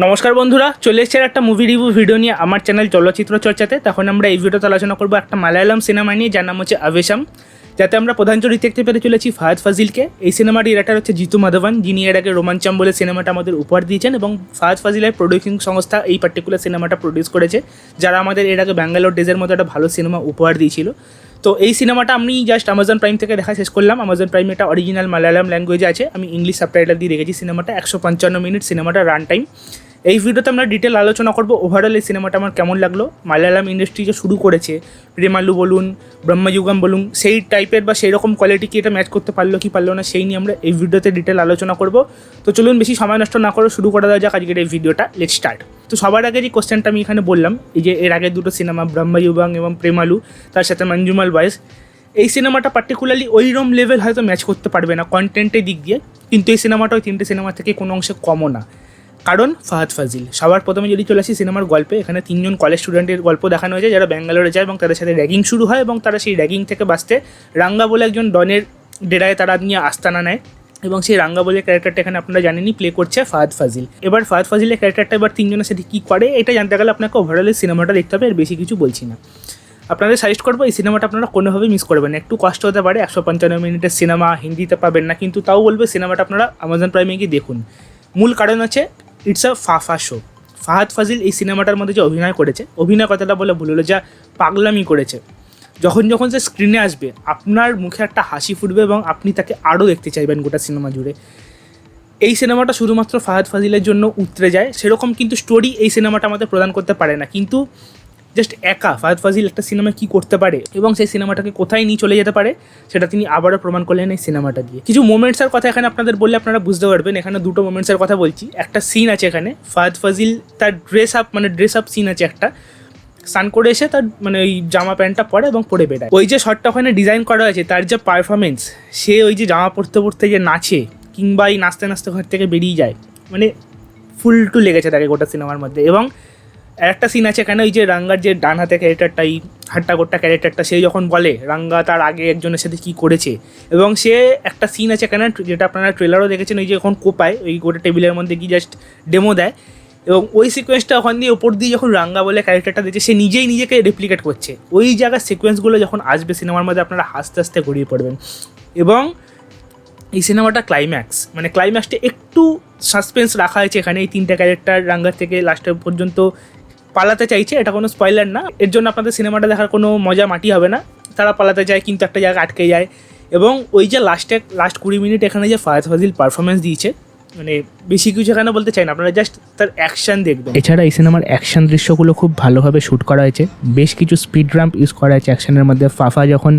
নমস্কার বন্ধুরা, চলে এসেছে একটা মুভি রিভিউ ভিডিও নিয়ে আমার চ্যানেল চলচ্চিত্র চর্চাতে। তখন আমরা এই ভিডিওতে আলোচনা করব একটা মালায়ালাম সিনেমা নিয়ে, যার নাম হচ্ছে আবেশাম। যাতে আমরা প্রধান চরিত্র দেখতে পেরে চলেছি ফাহাদ ফাজিলকে। এই সিনেমার ডিরেক্টর হচ্ছে জিতু মাধবন, যিনি এর আগে রোমাঞ্চম বলে সিনেমাটা আমাদের উপহার দিয়েছেন এবং ফাহাদ ফাজিলের প্রডিউসিং সংস্থা এই পার্টিকুলার সিনেমাটা প্রডিউস করেছে, যারা আমাদের এর আগে ব্যাঙ্গালোর ডেজের মতো একটা ভালো সিনেমা উপহার দিয়েছিল। তো এই সিনেমাটা আমি জাস্ট আমাজন প্রাইম থেকে দেখা শেষ করলাম। আমাজন প্রাইম এটা অরিজিনাল মালায়ালাম ল্যাঙ্গুয়েজে আছে। আমি ইংলিশ সাবটাইটেল দিয়ে দেখেছি সিনেমাটা। একশো পঞ্চান্ন মিনিট সিনেমাটা রান টাইম এই ভিডিওতে আমরা ডিটেল আলোচনা করব। ওভারঅল এই সিনেমাটা আমার কেমন লাগল? মালায়ালাম ইন্ডাস্ট্রি যে শুরু করেছে প্রেমালু বলুন ব্রহ্মযুগম বলুন, সেই টাইপের বা সেই রকম কোয়ালিটি কি এটা ম্যাচ করতে পারল কি পারল না, সেই নিয়ে আমরা এই ভিডিওতে ডিটেল আলোচনা করব। তো চলুন বেশি সময় নষ্ট না করে শুরু করা দেওয়া যাক আজকের এই ভিডিওটা। লেট স্টার্ট তো সবার আগে যে কোশ্চেনটা আমি এখানে বললাম, এই যে এর আগে দুটো সিনেমা ব্রহ্মযুগম এবং প্রেমালু, তার সাথে মঞ্জুমাল বয়েস, এই সিনেমাটা পার্টিকুলারলি ওইরকম লেভেল হয়তো ম্যাচ করতে পারবে না কন্টেন্টের দিক দিয়ে, কিন্তু এই সিনেমাটা ওই তিনটে সিনেমা থেকে কোনো অংশে কমও না। কারণ ফাহাদ ফাজিল, সবার প্রথমে যদি চলে আসি সিনেমার গল্পে, এখানে তিনজন কলেজ স্টুডেন্টের গল্প দেখানো হয়েছে, যারা ব্যাঙ্গালোরে যায় এবং তাদের সাথে র্যাগিং শুরু হয় এবং তারা সেই র্যাগিং থেকে বাঁচতে, রাঙ্গা বলে একজন ডনের ডেরায় তারা নিয়ে আস্তানা নেয়। এবং সেই রাঙ্গা বলে ক্যারেক্টারটা এখানে আপনারা জানেনই প্লে করছে ফাহাদ ফাজিল। এবার ফাহাদ ফাজিলের ক্যারেক্টারটা এবার তিনজনের সাথে কী করে, এটা জানতে গেলে আপনাকে ওভারঅল সিনেমাটা দেখতে হবে, আর বেশি কিছু বলছি না। আপনাদের সাজেস্ট করব, এই সিনেমাটা আপনারা কোনোভাবেই মিস করবেন না, একটু কষ্ট হতে পারে, একশো পঞ্চান্ন মিনিটের সিনেমা হিন্দিতে পাবেন না, কিন্তু তাও বলবে সিনেমাটা আপনারা আমাজন প্রাইমে গিয়ে দেখুন। মূল কারণ হচ্ছে it's a Fafa show Fahadh Faasil এই সিনেমাটার মধ্যে যে অভিনয় করেছে, অভিনয় কথাটা বলে ভুল হলো, যা পাগলামি করেছে। যখন যখন সে স্ক্রিনে আসবে, আপনার মুখে একটা হাসি ফুটবে এবং আপনি তাকে আরও দেখতে চাইবেন গোটা সিনেমা জুড়ে। এই সিনেমাটা শুধুমাত্র ফাহাদ ফাজিলের জন্য উতরে যায়, সেরকম কিন্তু স্টোরি এই সিনেমাটা আমাদের প্রদান করতে পারে না। কিন্তু জাস্ট একা ফাহাদ ফাজিল একটা সিনেমা কি করতে পারে এবং সেই সিনেমাটাকে কোথায় নিয়ে চলে যেতে পারে, সেটা তিনি আবারও প্রমাণ করলেন এই সিনেমাটা দিয়ে কিছু মোমেন্টসের কথা এখানে আপনাদের বললে আপনারা বুঝতে পারবেন। এখানে দুটো মোমেন্টসের কথা বলছি। একটা সিন আছে এখানে, ফাহাদ ফাজিল তার ড্রেস আপ মানে ড্রেস আপ সিন আছে একটা। স্নান করে এসে তার মানে ওই জামা প্যান্টটা পরে এবং পরে বেড়ায়। ওই যে শর্টটা ওখানে ডিজাইন করা হয়েছে, তার যে পারফরমেন্স সে ওই যে জামা পরতে পরতে যে নাচে কিংবা এই নাচতে নাচতে ঘর থেকে বেরিয়ে যায় মানে ফুল টু লেগেছে তাকে গোটা সিনেমার মধ্যে। এবং আর একটা সিন আছে এখানে, ওই যে রাঙ্গার যে ডান হাতে ক্যারেক্টারটা এই হাট্টা গোট্টা ক্যারেক্টারটা সে যখন বলে, রাঙ্গা তার আগে একজনের সাথে কী করেছে? এবং সে একটা সিন আছে এখানে, যেটা আপনারা ট্রেলারও দেখেছেন, ওই যে যখন কোপায়, ওই গোটা টেবিলের মধ্যে কি জাস্ট ডেমো দেয়। এবং ওই সিকোয়েন্সটা ওখান দিয়ে ওপর দিয়ে যখন রাঙ্গা বলে ক্যারেক্টারটা দিচ্ছে সে নিজেই নিজেকে রেপ্লিকেট করছে। ওই জায়গার সিকোয়েন্সগুলো যখন আসবে সিনেমার মধ্যে আপনারা হাসতে হাসতে গড়িয়ে পড়বেন। এবং এই সিনেমাটা ক্লাইম্যাক্স মানে ক্লাইম্যাক্সটা একটু সাসপেন্স রাখা হয়েছে এখানে। এই তিনটা ক্যারেক্টার রাঙ্গার থেকে লাস্টের পর্যন্ত পালাতে চাইছে, এটা কোনো স্পয়লার না। এর জন্য আপনাদের সিনেমাটা দেখার কোনো মজা মাটি হবে না। তারা পালাতে যায়, কিন্তু একটা জায়গা আটকে যায়। এবং ওই যে লাস্টে লাস্ট কুড়ি মিনিট এখানে যে ফায়াজ ফাজিল পারফরমেন্স দিয়েছে মানে বেশি কিছু এখানে বলতে চাই না। আপনারা জাস্ট তার অ্যাকশন দেখবেন। এছাড়া এই সিনেমার অ্যাকশন দৃশ্যগুলো খুব ভালোভাবে শ্যুট করা হয়েছে। বেশ কিছু স্পিড র্যাম্প ইউজ করা হয়েছে অ্যাকশনের মধ্যে। ফাফা যখন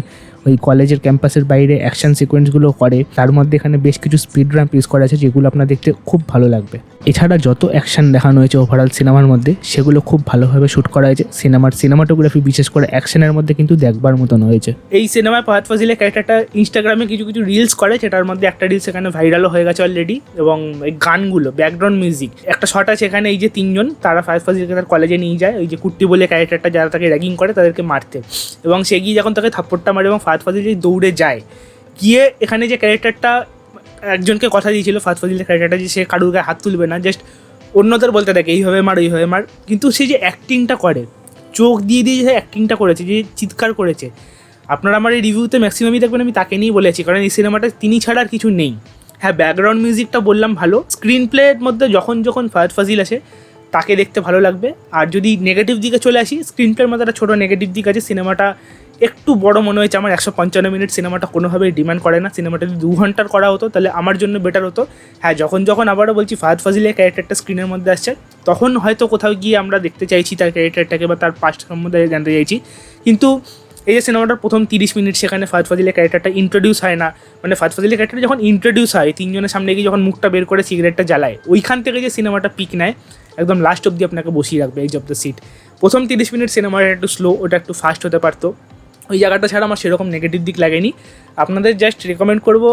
ওই কলেজের ক্যাম্পাসের বাইরে অ্যাকশন সিকোয়েন্সগুলো করে। তার মধ্যে এখানে বেশ কিছু স্পিড র্যাম্প ইউজ করা আছে, যেগুলো আপনার দেখতে খুব ভালো লাগবে। এছাড়া যত অ্যাকশন দেখানো হয়েছে ওভারঅল সিনেমার মধ্যে, সেগুলো খুব ভালোভাবে শ্যুট করা হয়েছে। সিনেমার সিনেমাটোগ্রাফি বিশেষ করে অ্যাকশনের মধ্যে কিন্তু দেখবার মতন হয়েছে। এই সিনেমায় ফাহাদ ফাজিলের ক্যারেক্টারটা ইনস্টাগ্রামে কিছু কিছু রিলস করে সেটার মধ্যে একটা রিলস এখানে ভাইরালও হয়ে গেছে অলরেডি এবং এই গানগুলো ব্যাকগ্রাউন্ড মিউজিক একটা শট আছে এখানে, এই যে তিনজন, তারা ফাহাদ ফাজিলকে তার কলেজে নিয়ে যায়। ওই যে কুট্টি বলে ক্যারেক্টারটা যারা তাকে র্যাগিং করে, তাদেরকে মারতে। এবং সে গিয়ে যখন তাকে থাপ্পড়টা মারে, এবং ফাহাদ ফাজিল যে দৌড়ে যায়। গিয়ে এখানে যে ক্যারেক্টারটা একজনকে কথা দিয়েছিল ফাত ফাজিলের ক্যারেক্টারটা যে সে কারুর গায়ে হাত তুলবে না জাস্ট অন্যদের বলতে থাকে এইভাবে মার এইভাবে মার। কিন্তু সে যে অ্যাক্টিংটা করে, চোখ দিয়ে দিয়ে যে অ্যাক্টিংটা করেছে, যে চিৎকার করেছে, আপনারা আমার এই রিভিউতে ম্যাক্সিমামই দেখবেন, আমি তাকে নিয়েই বলেছি, কারণ এই সিনেমাটা তিনি ছাড়া আর কিছু নেই। হ্যাঁ ব্যাকগ্রাউন্ড মিউজিকটা বললাম ভালো স্ক্রিন প্লের মধ্যে যখন যখন ফায়াদ ফাজিল আসে, তাকে দেখতে ভালো লাগবে। আর যদি নেগেটিভ দিকে চলে আসি স্ক্রিন প্লের মধ্যে একটা ছোটো নেগেটিভ দিক আছে, সিনেমাটা একটু বড় মনে হয়েছে আমার একশো পঞ্চান্ন মিনিট সিনেমাটা কোনোভাবেই ডিমান্ড করে না। সিনেমাটা যদি দু ঘণ্টার করা হতো, তাহলে আমার জন্য বেটার হতো। হ্যাঁ যখন যখন আবারও বলছি, ফাহাদ ফাজিলের ক্যারেক্টারটা স্ক্রিনের মধ্যে আসছে, তখন হয়তো কোথাও গিয়ে আমরা দেখতে চাইছি তার ক্যারেক্টারটাকে বা তার পাস্ট সম্বন্ধে জানতে চাইছি। কিন্তু এই যে সিনেমাটার প্রথম তিরিশ মিনিট, সেখানে ফাহাদ ফাজিলের ক্যারেক্টারটা ইন্ট্রোডিউস হয় না। মানে ফাহাদ ফাজিলের ক্যারেক্টার যখন ইন্ট্রোডিউস হয়, তিনজনের সামনে গিয়ে যখন মুখটা বের করে সিগারেটটা জ্বালায়, ওইখান থেকে যে সিনেমাটা পিক নেয়, একদম লাস্ট অব্দি আপনাকে বসিয়ে রাখবে এই অফ দ্য সিট প্রথম তিরিশ মিনিট সিনেমাটা একটু স্লো ওটা একটু ফাস্ট হতে পারতো। ওই জায়গাটা ছাড়া আমার সেরকম নেগেটিভ দিক লাগেনি। আপনাদের জাস্ট রেকমেন্ড করব,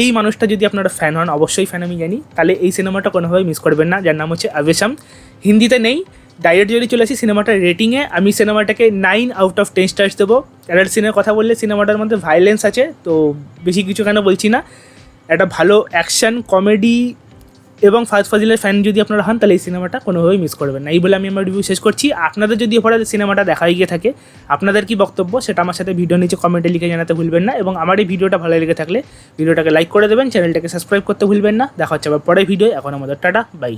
এই মানুষটা যদি আপনারা ফ্যান হন, অবশ্যই ফ্যান আমি জানি, তাহলে এই সিনেমাটা কোনোভাবেই মিস করবেন না। যার নাম হচ্ছে আবেশাম। হিন্দিতে নেই ডাইরেক্ট যদি চলে আসি সিনেমাটার রেটিংয়ে আমি সিনেমাটাকে nine out of ten stars দেবো। অ্যাডাল্ট সিনের কথা বললে সিনেমাটার মধ্যে ভাইলেন্স আছে, তো বেশি কিছু কেন বলছি না। একটা ভালো অ্যাকশন কমেডি এবং ফাজ ফাজিলের ফ্যান যদি আপনারা হন, তাহলে এই সিনেমাটা কোনোভাবেই মিস করবেন না। এই বলে আমি আমার রিভিউ শেষ করছি। আপনাদের যদি এরপরে সিনেমাটা দেখা গিয়ে থাকে, আপনাদের কি বক্তব্য, সেটা আমার সাথে ভিডিও নিচে কমেন্টে লিখে জানাতে ভুলবেন না। এবং আমার এই ভিডিওটা ভালো লেগে থাকলে ভিডিওটাকে লাইক করে দেবেন চ্যানেলটাকে সাবস্ক্রাইব করতে ভুলবেন না। দেখা হচ্ছে আবার পরে ভিডিও এখন আমাদের টাটা বাই